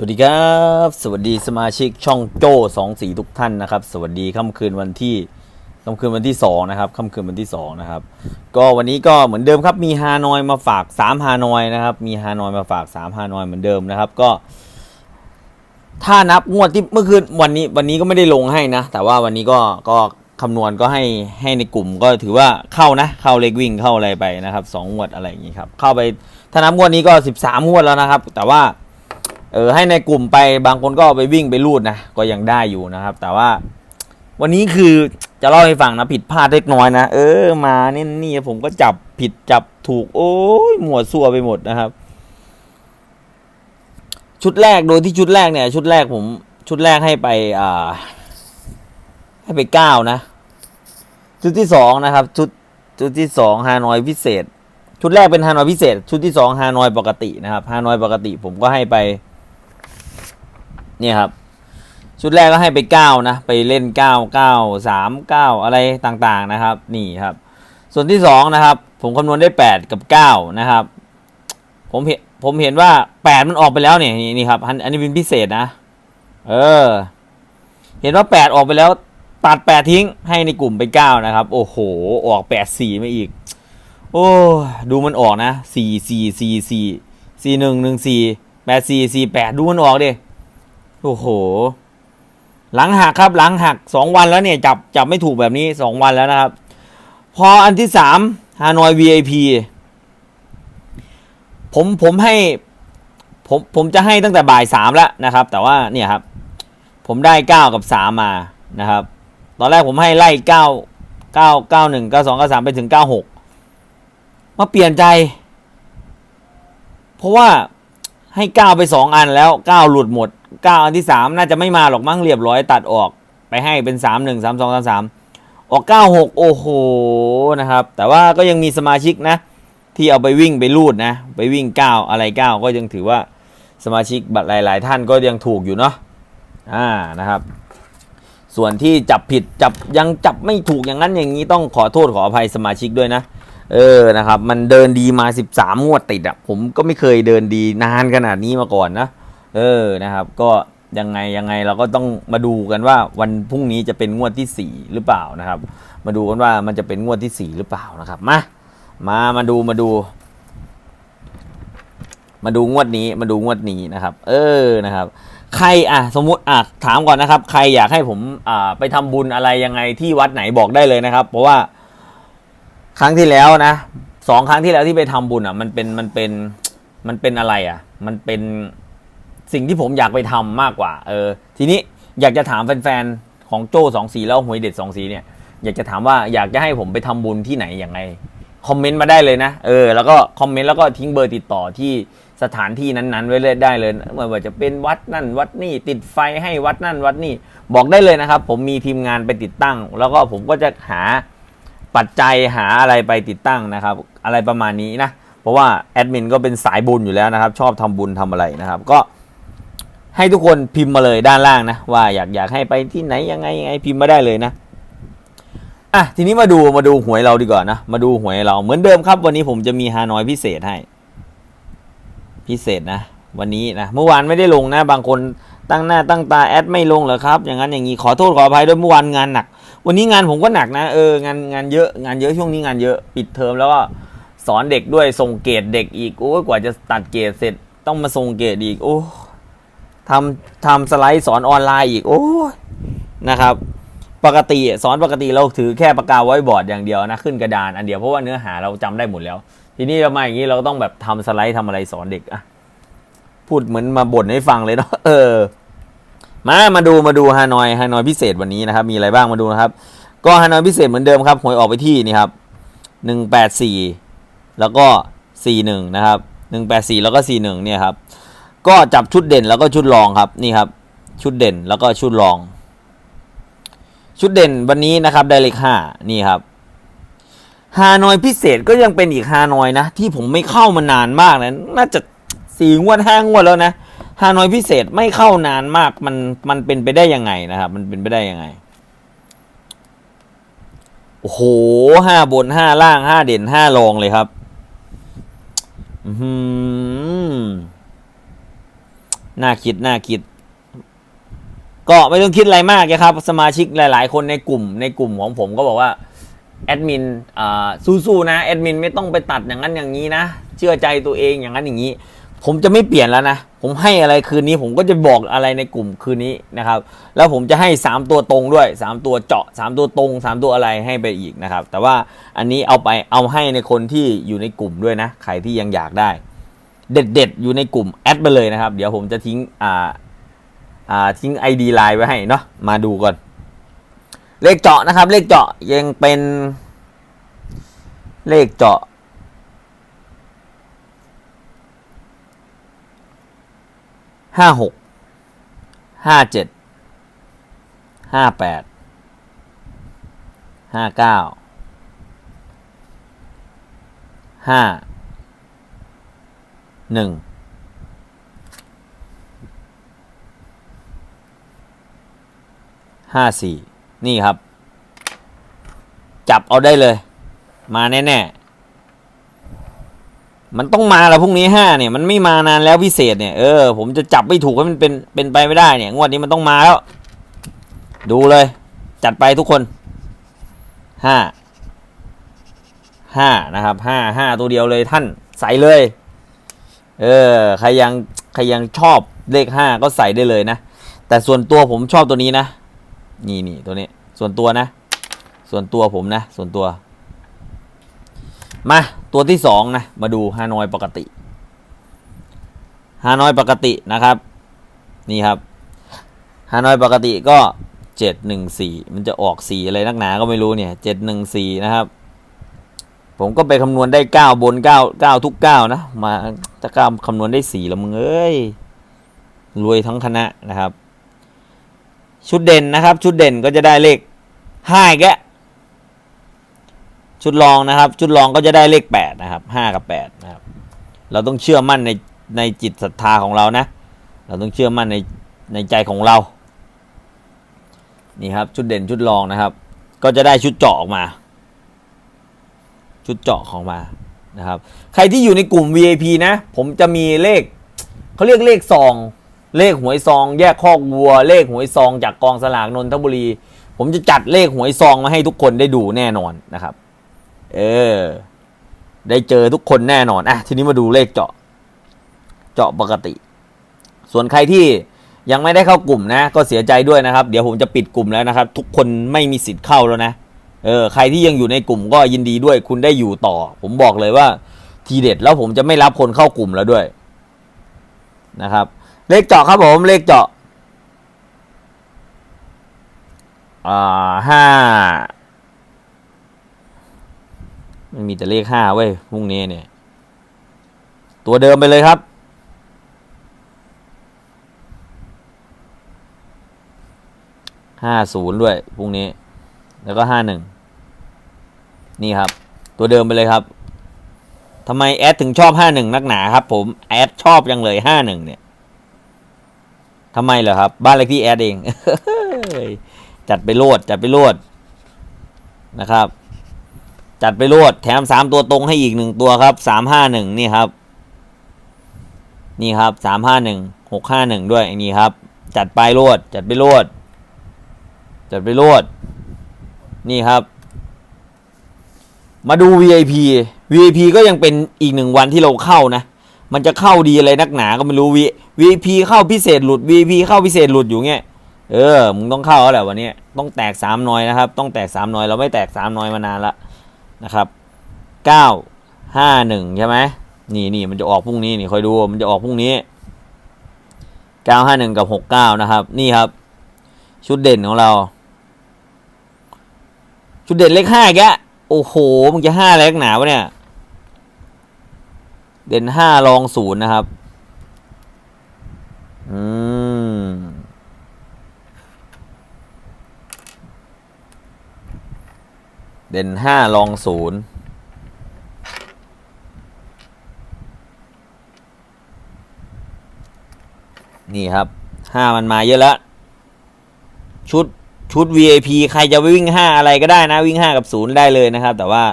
สวัสดีครับ สวัสดีสมาชิกช่องโจ้สองสีทุกท่านนะครับ สวัสดีค่ำคืนวันที่ค่ำคืนวันที่สองนะครับค่ำคืนวันที่สองนะครับ ก็วันนี้ก็เหมือนเดิมครับ มีฮานอยมาฝากสามฮานอยนะครับ มีฮานอยมาฝากสามฮานอยเหมือนเดิมนะครับ ก็ ถ้านับงวดที่เมื่อคืนวันนี้ วันนี้ก็ไม่ได้ลงให้นะ แต่ว่าวันนี้ก็ก็คำนวณก็ให้ให้ในกลุ่มก็ถือว่าเข้านะ เข้าเลขวิ่งเข้าอะไรไปนะครับสองงวดอะไรอย่างนี้ครับเข้าไปถ้านับงวดนี้ก็สิบสามงวดแล้วนะครับ แต่ว่า เออให้ในกลุ่มไปบางคนก็ไปวิ่งไปรูดนะก็ยังได้อยู่นะครับ แต่ว่าวันนี้คือจะเล่าให้ฟังนะผิดพลาดเล็กน้อยนะเออมาเนี่นี่ผมก็จับผิดจับถูก โอ้ยหมวดซัวไปหมดนะครับ ชุดแรกโดยที่ชุดแรกเนี่ย ชุดแรกผมชุดแรกให้ไปอ่าให้ไปเก้านะ ชุดที่สองนะครับ ชุดชุดที่สองฮานอยพิเศษ ชุดแรกเป็นฮานอยพิเศษ ชุดที่สองฮานอยปกตินะครับฮานอยปกติผมก็ให้ไป เนี่ยครับ ชุดแรกก็ให้ไปเก้านะไปเล่นเก้าเก้าสามเก้าอะไรต่างๆนะครับ นี่ครับ ส่วนที่สองนะครับ ผมคำนวณได้แปดกับเก้านะครับ ผมเห็นผมเห็นว่าแปดมันออกไปแล้วเนี่ยนี่ครับอันนี้เป็นพิเศษนะ เออ เห็นว่าแปดออกไปแล้วตัดแปดทิ้งให้ในกลุ่มไปเก้านะครับ โอ้โห ออกแปดสี่มาอีก โอ้ดูมันออกนะสี่สี่สี่สี่สี่หนึ่งหนึ่งสี่แปดสี่สี่แปดดูมันออกดิ โอ้โห หลังหักครับ หลังหักสองวันแล้วเนี่ย จับจับไม่ถูกแบบนี้สองวันแล้วนะครับ พออันที่สามฮานอย VIP ผมผมให้ผมผมจะให้ตั้งแต่บ่ายสามแล้วนะครับ แต่ว่าเนี่ยครับ ผมได้เก้ากับสามมานะครับ ตอนแรกผมให้ไล่เก้าเก้าเก้าหนึ่งเก้าสองเก้าสามไปถึงเก้าหกมาเปลี่ยนใจ เพราะว่าให้เก้าไปสองอันแล้วเก้าหลุดหมด ก้าอันที่สามน่าจะไม่มาหรอกมั้งเรียบร้อยตัดออกไปให้เป็นสามหนึ่งสามสองสามสามออกเก้าหกโอ้โหนะครับ แต่ว่าก็ยังมีสมาชิกนะ ที่เอาไปวิ่งไปรูดนะ ไปวิ่งเก้าอะไรเก้าก็ยังถือว่าสมาชิกบัตรหลาย ๆ ท่านก็ยังถูกอยู่เนาะอ่านะครับ ส่วนที่จับผิดจับยังจับไม่ถูกอย่างนั้นอย่างนี้ต้องขอโทษขออภัยสมาชิกด้วยนะเออนะครับ มันเดินดีมา 13 งวดติดอะผมก็ไม่เคยเดินดีนานขนาดนี้มาก่อนนะ เออนะครับ ก็ยังไงยังไงเราก็ต้องมาดูกันว่าวันพรุ่งนี้จะเป็นงวดที่ 4 หรือเปล่านะครับ มาดูกันว่ามันจะเป็นงวดที่ 4 หรือเปล่านะครับมามามาดูมาดู มาดูงวดนี้มาดูงวดนี้นะครับ เออนะครับ ใครอะสมมุติอะถามก่อนนะครับ ใครอยากให้ผมอ่าไปทำบุญอะไรยังไงที่วัดไหนบอกได้เลยนะครับ เพราะว่าครั้งที่แล้วนะสองครั้งที่แล้วที่ไปทำบุญอะ มันเป็นมันเป็นมันเป็นอะไรอะ มันเป็น สิ่งที่ผมอยากไปทำมากกว่า เออ ทีนี้อยากจะถามแฟนๆ ของโจ้สองสีแล้วหวยเด็ดสองสีเนี่ย อยากจะถามว่าอยากจะให้ผมไปทำบุญที่ไหนอย่างไรคอมเมนต์มาได้เลยนะ เออ แล้วก็คอมเมนต์แล้วก็ทิ้งเบอร์ติดต่อที่สถานที่นั้นๆ ไว้เลยได้เลยไม่ว่าจะเป็นวัดนั่นวัดนี่ติดไฟให้วัดนั่นวัดนี่บอกได้เลยนะครับ ผมมีทีมงานไปติดตั้ง แล้วก็ผมก็จะหาปัจจัยหาอะไรไปติดตั้งนะครับ อะไรประมาณนี้นะ เพราะว่าแอดมินก็เป็นสายบุญอยู่แล้วนะครับ ชอบทำบุญทำอะไรนะครับ ก็ ให้ทุกคนพิมพ์มาเลยด้านล่างนะ ว่าอยากอยากให้ไปที่ไหนยังไงยังไงพิมพ์มาได้เลยนะอะทีนี้มาดูมาดูหวยเราดีกว่านะ มาดูหวยเราเหมือนเดิมครับ วันนี้ผมจะมีฮานอยพิเศษให้ พิเศษนะ วันนี้นะเมื่อวานไม่ได้ลงนะ บางคนตั้งหน้าตั้งตาแอดไม่ลงเหรอครับ อย่างนั้นอย่างนี้ขอโทษขออภัยด้วยเมื่อวานงานหนัก วันนี้งานผมก็หนักนะเอองานงานเยอะงานเยอะช่วงนี้งานเยอะปิดเทอมแล้วก็สอนเด็กด้วยส่งเกรดเด็กอีกโอ้กว่าจะตัดเกรดเสร็จต้องมาส่งเกรดอีกโอ้ ทำทำสไลด์สอนออนไลน์อีกโอ้ยนะครับ ปกติสอนปกติเราถือแค่ปากกาไว้บอร์ดอย่างเดียวนะขึ้นกระดานอันเดียวเพราะว่าเนื้อหาเราจำได้หมดแล้ว ทีนี้เรามาอย่างนี้เราก็ต้องแบบทำสไลด์ทำอะไรสอนเด็กอะพูดเหมือนมาบ่นให้ฟังเลยเนาะเออ มามาดูมาดูฮานอยฮานอยพิเศษวันนี้นะครับ มีอะไรบ้างมาดูนะครับ ก็ฮานอยพิเศษเหมือนเดิมครับหวยออกไปที่นี่ครับหนึ่งแปดสี่แล้วก็สี่หนึ่งนะครับหนึ่งแปดสี่แล้วก็สี่หนึ่งเนี่ยครับ ก็จับชุดเด่นแล้วก็ชุดรองครับนี่ครับชุดเด่นแล้วก็ชุดรอง ชุดเด่นวันนี้นะครับได้เลขห้านี่ครับฮานอยพิเศษก็ยังเป็นอีกฮานอยนะ ที่ผมไม่เข้ามานานมากนะน่าจะสี่งวดห้างวดแล้วนะฮานอยพิเศษไม่เข้านานมากมันมันเป็นไปได้ยังไงนะครับ มันเป็นไปได้ยังไงโอ้โหห้าบนห้าล่างห้าเด่นห้ารองเลยครับ อือหือ น่าคิดน่าคิด ก็ไม่ต้องคิดอะไรมากนะครับ สมาชิกหลาย ๆ คนในกลุ่ม ในกลุ่มของผมก็บอกว่าแอดมินอ่าสู้ๆนะแอดมินไม่ต้องไปตัดอย่างนั้นอย่างนี้นะ เชื่อใจตัวเองอย่างนั้นอย่างนี้ ผมจะไม่เปลี่ยนแล้วนะ ผมให้อะไรคืนนี้ผมก็จะบอกอะไรในกลุ่มคืนนี้นะครับ แล้วผมจะให้ 3 ตัวตรงด้วย 3 ตัวเจาะ 3 ตัวตรง 3 ตัวอะไรให้ไปอีกนะครับ แต่ว่าอันนี้เอาไปเอาให้ในคนที่อยู่ในกลุ่มด้วยนะ ใครที่ยังอยากได้ เด็ดๆ อยู่ในกลุ่มแอดไปเลยนะครับ เดี๋ยวผมจะทิ้งอ่าอ่าทิ้ง ID ไลน์ไว้ให้เนาะมาดูก่อน เลขเจาะนะครับ เลขเจาะยังเป็นเลขเจาะ ห้าหก ห้าเจ็ด ห้าแปด ห้าเก้า ห้า หนึ่งห้าสี่นี่ครับ จับเอาได้เลย มาแน่ๆ มันต้องมาแล้วพรุ่งนี้ห้าเนี่ย มันไม่มานานแล้วพิเศษเนี่ย เออ ผมจะจับไม่ถูกให้มันเป็นเป็นไปไม่ได้เนี่ย งวดนี้มันต้องมาแล้ว ดูเลย จัดไปทุกคนห้าห้านะครับห้าห้าตัวเดียวเลยท่านใส่เลย เออ ใครยังใครยังชอบเลขห้าก็ใส่ได้เลยนะ แต่ส่วนตัวผมชอบตัวนี้นะ นี่นี่ตัวนี้ ส่วนตัวนะ ส่วนตัวผมนะ ส่วนตัว มาตัวที่สองนะ มาดูฮานอยปกติ ฮานอยปกตินะครับ นี่ครับ ฮานอยปกติก็เจ็ดหนึ่งสี่มันจะออกสีอะไรนักหนาก็ไม่รู้เนี่ยเจ็ดหนึ่งสี่นะครับ ผมก็ไปคำนวณได้เก้าบนเก้าเก้าทุกเก้านะ มาถ้าเก้าคำนวณได้สี่ล้วมึงเอ้ยรวยทั้งคณะนะครับ ชุดเด่นนะครับ ชุดเด่นก็จะได้เลขห้าแกชุดรองนะครับ ชุดรองก็จะได้เลขแปดนะครับห้ากับแปดนะครับ เราต้องเชื่อมั่นในในจิตศรัทธาของเรานะ เราต้องเชื่อมั่นในในใจของเรา นี่ครับ ชุดเด่นชุดรองนะครับ ก็จะได้ชุดเจาะออกมา ชุดเจาะของมานะครับ ใครที่อยู่ในกลุ่ม VIP นะ ผมจะมีเลขเขาเรียกเลขซอง เลขหวยซอง แยกคอกวัว เลขหวยซองจากกองสลากนนทบุรี ผมจะจัดเลขหวยซองมาให้ทุกคนได้ดูแน่นอนนะครับ เออ ได้เจอทุกคนแน่นอนอะทีนี้มาดูเลขเจาะ เจาะปกติ ส่วนใครที่ยังไม่ได้เข้ากลุ่มนะ ก็เสียใจด้วยนะครับ เดี๋ยวผมจะปิดกลุ่มแล้วนะครับ ทุกคนไม่มีสิทธิ์เข้าแล้วนะ เออใครที่ยังอยู่ในกลุ่มก็ยินดีด้วย คุณได้อยู่ต่อ ผมบอกเลยว่า ทีเด็ดแล้วผมจะไม่รับคนเข้ากลุ่มแล้วด้วย นะครับ เลขเจาะครับผม เลขเจาะอ่าห้ามันมีแต่เลขห้าเว้ยพรุ่งนี้เนี่ย ตัวเดิมไปเลยครับห้าศูนย์ด้วยพรุ่งนี้ แล้วก็ห้าหนึ่งนี่ครับ ตัวเดิมไปเลยครับทำไมแอดถึงชอบห้าหนึ่งนักหนาครับ ผมแอดชอบยังเลยห้าหนึ่งเนี่ยทำไมเหรอครับ บ้านเลขที่แอดเองจัดไปโลดจัดไปโลดนะครับ จัดไปโลดแถมสามตัวตรงให้อีกหนึ่งตัวครับสามห้าหนึ่งนี่ครับ นี่ครับสามห้าหนึ่งหกห้าหนึ่งด้วยนี่ครับ จัดไปโลดจัดไปโลดจัดไปโลด นี่ครับ มาดู VIP VIP ก็ยังเป็นอีกหนึ่งวันที่เราเข้านะ มันจะเข้าดีอะไรนักหนาก็ไม่รู้ VIP เข้าพิเศษหลุด VIP เข้าพิเศษหลุดอยู่เงี้ยเออ มึงต้องเข้าแล้วแหละวันนี้ต้องแตกสามน้อยนะครับ ต้องแตกสามน้อย เราไม่แตกสามน้อยมานานละนะครับเก้าห้าหนึ่งใช่ไหมนี่นี่มันจะออกพรุ่งนี้นี่คอยดูมันจะออกพรุ่งนี้เก้าห้าหนึ่งกับหกเก้านะครับ นี่ครับ ชุดเด่นของเรา ชุดเด่นเลขห้าแกโอ้โห มึงจะห้าอะไรนักหนาวะเนี่ย เด่นห้ารองศูนย์นะครับ อืม เด่นห้ารองศูนย์นี่ครับห้ามันมาเยอะแล้ว ชุด ชุด VIP ใครจะวิ่งห้าอะไรก็ได้นะ วิ่งห้ากับศูนย์ได้เลยนะครับ แต่ว่า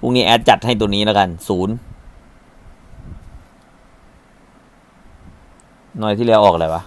พรุ่งนี้แอดจัดให้ตัวนี้แล้วกันศูนย์หน่วยที่แล้วออกอะไรวะ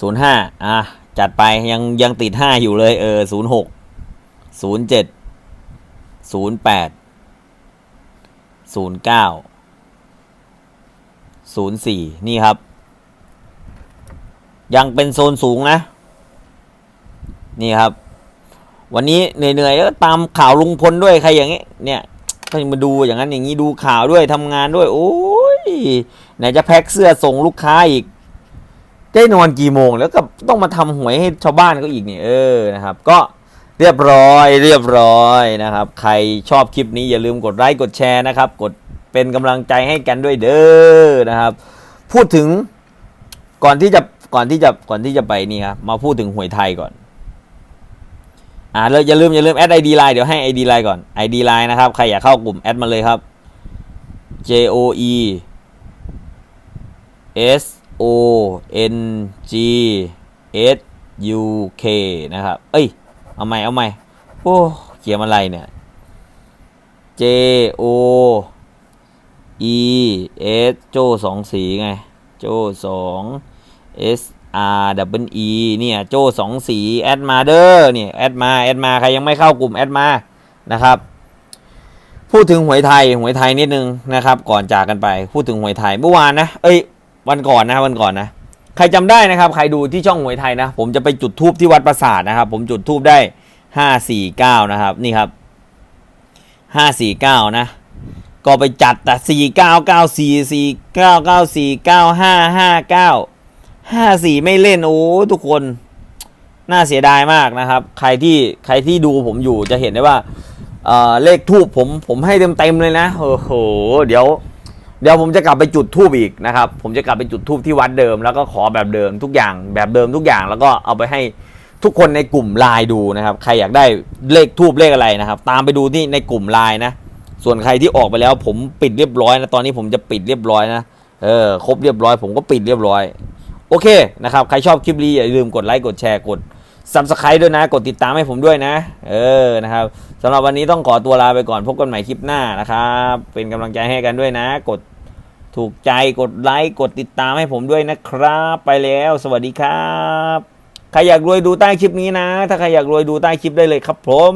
ศูนย์ห้าอะ จัดไปยังยังติดห้าอยู่เลย เออศูนย์หกศูนย์เจ็ดศูนย์แปดศูนย์เก้าศูนย์สี่นี่ครับ ยังเป็นโซนสูงนะ นี่ครับ วันนี้เหนื่อยๆแล้วตามข่าวลุงพลด้วยใครอย่างเงี้เนี่ยก็มาดูอย่างนั้นอย่างนี้ดูข่าวด้วยทำงานด้วย โอ้ยไหนจะแพ็คเสื้อส่งลูกค้าอีกได้นอนกี่โมงแล้วก็ต้องมาทำหวยให้ชาวบ้านเขาอีกเนี่ยเออนะครับ ก็เรียบร้อยเรียบร้อยนะครับ ใครชอบคลิปนี้อย่าลืมกดไลค์กดแชร์นะครับ กดเป็นกำลังใจให้กันด้วยเด้อนะครับ พูดถึงก่อนที่จะ ก่อนที่จะก่อนที่จะไปนี่ครับมาพูดถึงหวยไทยก่อน อ่าเลยอย่าลืมอย่าลืมแอดไอดีไลน์เดี๋ยวให้ไอดีไลน์ก่อนไอดีไลน์นะครับใครอยากเข้ากลุ่มแอดมาเลยครับ J O E S O N G S U K นะครับ เอ้ย เอาใหม่ เอาใหม่ โอ้เขียนอะไรเนี่ย J O E S โจสองสีไง โจสอง S R W E เนี่ยโจสองสีแอดมาเด้อเนี่ยแอดมาแอดมาใครยังไม่เข้ากลุ่มแอดมานะครับ พูดถึงหวยไทยหวยไทยนิดนึงนะครับ ก่อนจากกันไป พูดถึงหวยไทยเมื่อวานนะเอ้ยวันก่อนนะวันก่อนนะใครจำได้นะครับ ใครดูที่ช่องหวยไทยนะ ผมจะไปจุดทูบที่วัดปราสาทนะครับ ผมจุดทูบได้ห้าสี่เก้านะครับ นี่ครับห้าสี่เก้านะก็ไปจัดแต่สี่เก้าเก้าสี่สี่เก้าเก้าสี่เก้าห้าห้าเก้า ห้าสี่ไม่เล่นโอ้ทุกคนน่าเสียดายมากนะครับ ใครที่ใครที่ดูผมอยู่จะเห็นได้ว่าเเลขทูบผมผมให้เต็มเต็มเลยนะโอ้โหเดี๋ยว เดี๋ยวผมจะกลับไปจุดทูบอีกนะครับ ผมจะกลับไปจุดทูบที่วัดเดิม แล้วก็ขอแบบเดิมทุกอย่างแบบเดิมทุกอย่างแล้วก็เอาไปให้ทุกคนในกลุ่มไลน์ดูนะครับ ใครอยากได้เลขทูบเลขอะไรนะครับ ตามไปดูที่ในกลุ่มไลน์นะ ส่วนใครที่ออกไปแล้ว ผมปิดเรียบร้อยนะตอนนี้ผมจะปิดเรียบร้อยนะเออครบเรียบร้อย ผมก็ปิดเรียบร้อย โอเคนะครับ ใครชอบคลิปนี้อย่าลืมกดไลค์กดแชร์กด subscribe ด้วยนะ กดติดตามให้ผมด้วยนะ เออนะครับสำหรับวันนี้ต้องขอตัวลาไปก่อนพบกันใหม่คลิปหน้านะครับ เป็นกำลังใจให้กันด้วยนะ กดถูกใจกดไลค์กดติดตามให้ผมด้วยนะครับ ไปแล้ว สวัสดีครับ ใครอยากรวยดูใต้คลิปนี้นะ ถ้าใครอยากรวยดูใต้คลิปได้เลยครับผม